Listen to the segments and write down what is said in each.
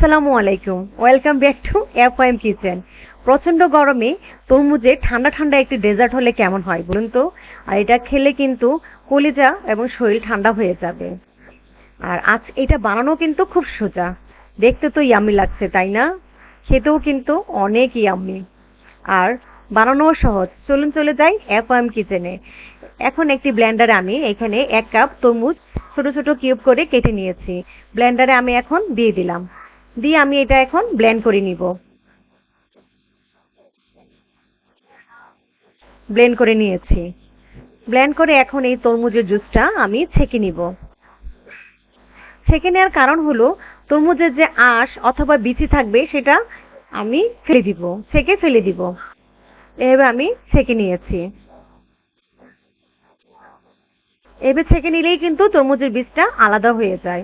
আসসালামু আলাইকুম। Welcome back to F kitchen প্রচণ্ড গরমে তরমুজে ঠান্ডা ঠান্ডা একটি ডেজার্ট হলে কেমন হয় বলুন তো? আর এটা খেলে কিন্তু কলিজা এবং শরীর ঠান্ডা হয়ে যাবে। আর আজ এটা বানানো কিন্তু খুব সোজা। দেখতে তো ইয়াম্মি লাগছে, তাই না? খেতেও কিন্তু অনেক ইয়াম্মি আর বানানোও সহজ। চলুন চলে যাই এফ কিচেনে এখন একটি ব্লেন্ডারে আমি এখানে এক কাপ তরমুজ ছোট ছোট কিউব করে কেটে নিয়েছি। ব্লেন্ডারে আমি এখন দিয়ে দিলাম। দিয়ে আমি এটা এখন ব্লেন্ড করে নিব। ব্লেন্ড করে নিয়েছি। ব্লেন্ড করে এখন এই তরমুজের জুসটা আমি ছেঁকে নিব। ছেঁকে নেওয়ার কারণ হলো, তরমুজের যে আঁশ অথবা বিচি থাকবে সেটা আমি ফেলে দিব, ছেঁকে ফেলে দিব। এভাবে আমি ছেঁকে নিয়েছি। এভাবে ছেঁকে নিলেই কিন্তু তরমুজের বীজটা আলাদা হয়ে যায়।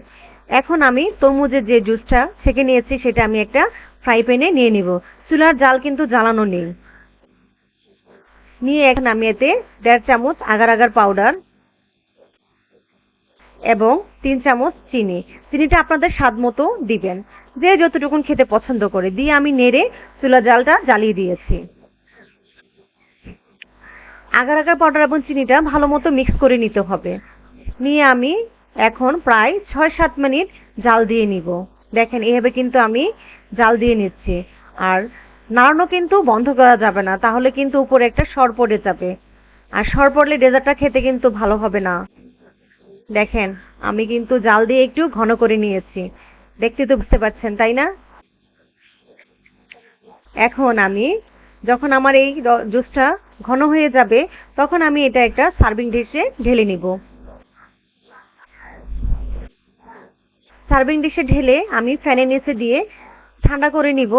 এখন আমি তরমুজের যে জুসটা ছেঁকে নিয়েছি, সেটা আমি একটা ফ্রাই প্যানে নিয়ে নিব। চুলার জাল কিন্তু জ্বালানো নেই। নিয়ে এখন আমি এতে দেড় চামচ আগার আগার পাউডার এবং তিন চামচ চিনি। চিনিটা আপনাদের স্বাদ মতো দিবেন। যে যতটুকুন খেতে পছন্দ করে। দিয়ে আমি নেড়ে চুলা জালটা জ্বালিয়ে দিয়েছি। আগার আগার পাউডার এবং চিনিটা ভালো মতো মিক্স করে নিতে হবে। নিয়ে আমি এখন প্রায় ছয় সাত মিনিট জাল দিয়ে নিব। দেখেন, এভাবে কিন্তু আমি জাল দিয়ে নিচ্ছি। আর নাড়ানো কিন্তু বন্ধ করা যাবে না, তাহলে কিন্তু উপরে একটা সর পড়ে যাবে। আর সর পড়লে ডেজার্টটা খেতে কিন্তু ভালো হবে না। দেখেন, আমি কিন্তু জাল দিয়ে একটু ঘন করে নিয়েছি। দেখতে তো বুঝতে পারছেন, তাই না? এখন আমি যখন আমার এই জুসটা ঘন হয়ে যাবে, তখন আমি এটা একটা সার্ভিং ডিশে ঢেলে নিব। সার্ভিং ডিশে ঢেলে আমি ফ্যানের নিচে দিয়ে ঠান্ডা করে নিব,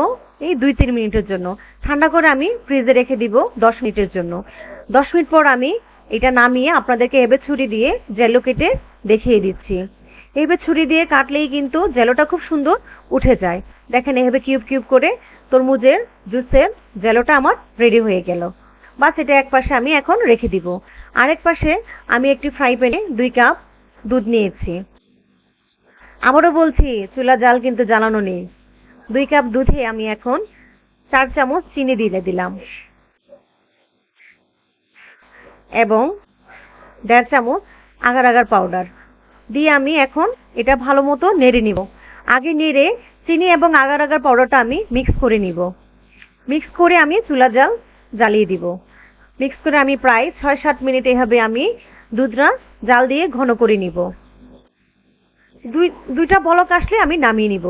এই দুই তিন মিনিটের জন্য। ঠান্ডা করে আমি ফ্রিজে রেখে দিব দশ মিনিটের জন্য। দশ মিনিট পর আমি এটা নামিয়ে আপনাদেরকে এবে ছুরি দিয়ে জেলো কেটে দেখিয়ে দিচ্ছি। এইভাবে ছুরি দিয়ে কাটলেই কিন্তু জেলোটা খুব সুন্দর উঠে যায়। দেখেন এভাবে কিউব কিউব করে তরমুজের জুসের জেলোটা আমার রেডি হয়ে গেল। বাস এটা এক পাশে আমি এখন রেখে দিব। আরেক পাশে আমি একটি ফ্রাই প্যানে দুই কাপ দুধ নিয়েছি। আবারও বলছি, চুলা জাল কিন্তু জ্বালানো নেই। দুই কাপ দুধে আমি এখন চার চামচ চিনি দিয়ে দিলাম। এবং দেড় চামচ আগার আগার পাউডার দিয়ে আমি এখন এটা ভালো মতো নেড়ে নিব। আগে নেড়ে চিনি এবং আগার আগার পাউডারটা আমি মিক্স করে নিব। মিক্স করে আমি চুলা জাল জ্বালিয়ে দিব। মিক্স করে আমি প্রায় ছয় সাত মিনিট এভাবে আমি দুধটা জাল দিয়ে ঘন করে নিব। দুই, দুইটা বলক আসলে আমি নামিয়ে নিব।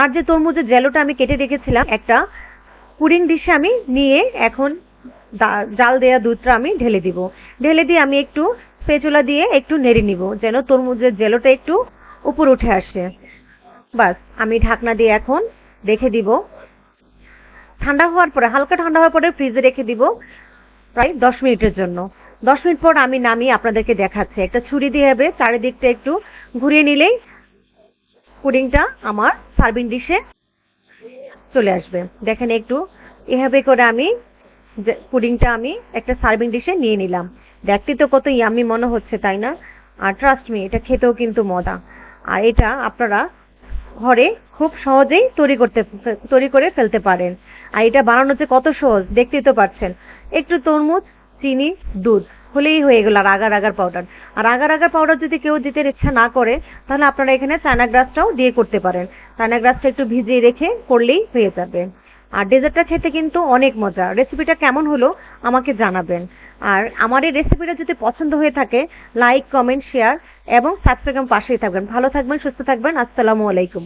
আর যে তরমুজের জেলোটা আমি কেটে রেখেছিলাম, একটা পুডিং ডিশে আমি নিয়ে এখন জাল দেয়া দুধটা আমি ঢেলে দিব। ঢেলে দিয়ে আমি একটু স্পেচুলা দিয়ে একটু নেড়ে নিব, যেন তরমুজের জেলোটা একটু উপর উঠে আসে। বাস, আমি ঢাকনা দিয়ে এখন রেখে দিব। ঠান্ডা হওয়ার পরে, হালকা ঠান্ডা হওয়ার পরে ফ্রিজে রেখে দিব প্রায় দশ মিনিটের জন্য। দশ মিনিট পর আমি নামিয়ে আপনাদেরকে দেখাচ্ছি। একটা ছুরি দিয়ে হবে, চারিদিকটা একটু ঘুরিয়ে নিলেই পুডিংটা আমার সার্ভিং ডিশে চলে আসবে। দেখেন একটু, এভাবে করে আমি পুডিংটা আমি একটা সার্ভিং ডিশে নিয়ে নিলাম। দেখতে তো কত ইয়ামি মনে হচ্ছে, তাই না? আর ট্রাস্ট মি এটা খেতেও কিন্তু মজা। আর এটা আপনারা ঘরে খুব সহজেই তৈরি করতে, তৈরি করে ফেলতে পারেন। আর এটা বানানো যে কত সহজ, দেখতেই তো পারছেন একটু তরমুজ, চিনি, দুধ। হলেই হয়ে গেল আর আগার আগার পাউডার আর আগার আগার পাউডার যদি কেউ দিতে ইচ্ছা না করে, তাহলে আপনারা এখানে চায়না গ্রাসটাও দিয়ে করতে পারেন। চায়না গ্রাসটা একটু ভিজিয়ে রেখে করলেই হয়ে যাবে। আর ডেজার্টটা খেতে কিন্তু অনেক মজা। রেসিপিটা কেমন হলো আমাকে জানাবেন। আর আমার এই রেসিপিটা যদি পছন্দ হয়ে থাকে লাইক কমেন্ট শেয়ার এবং সাবস্ক্রাইব পাশেই থাকবেন। ভালো থাকবেন, সুস্থ থাকবেন। আসসালামু আলাইকুম।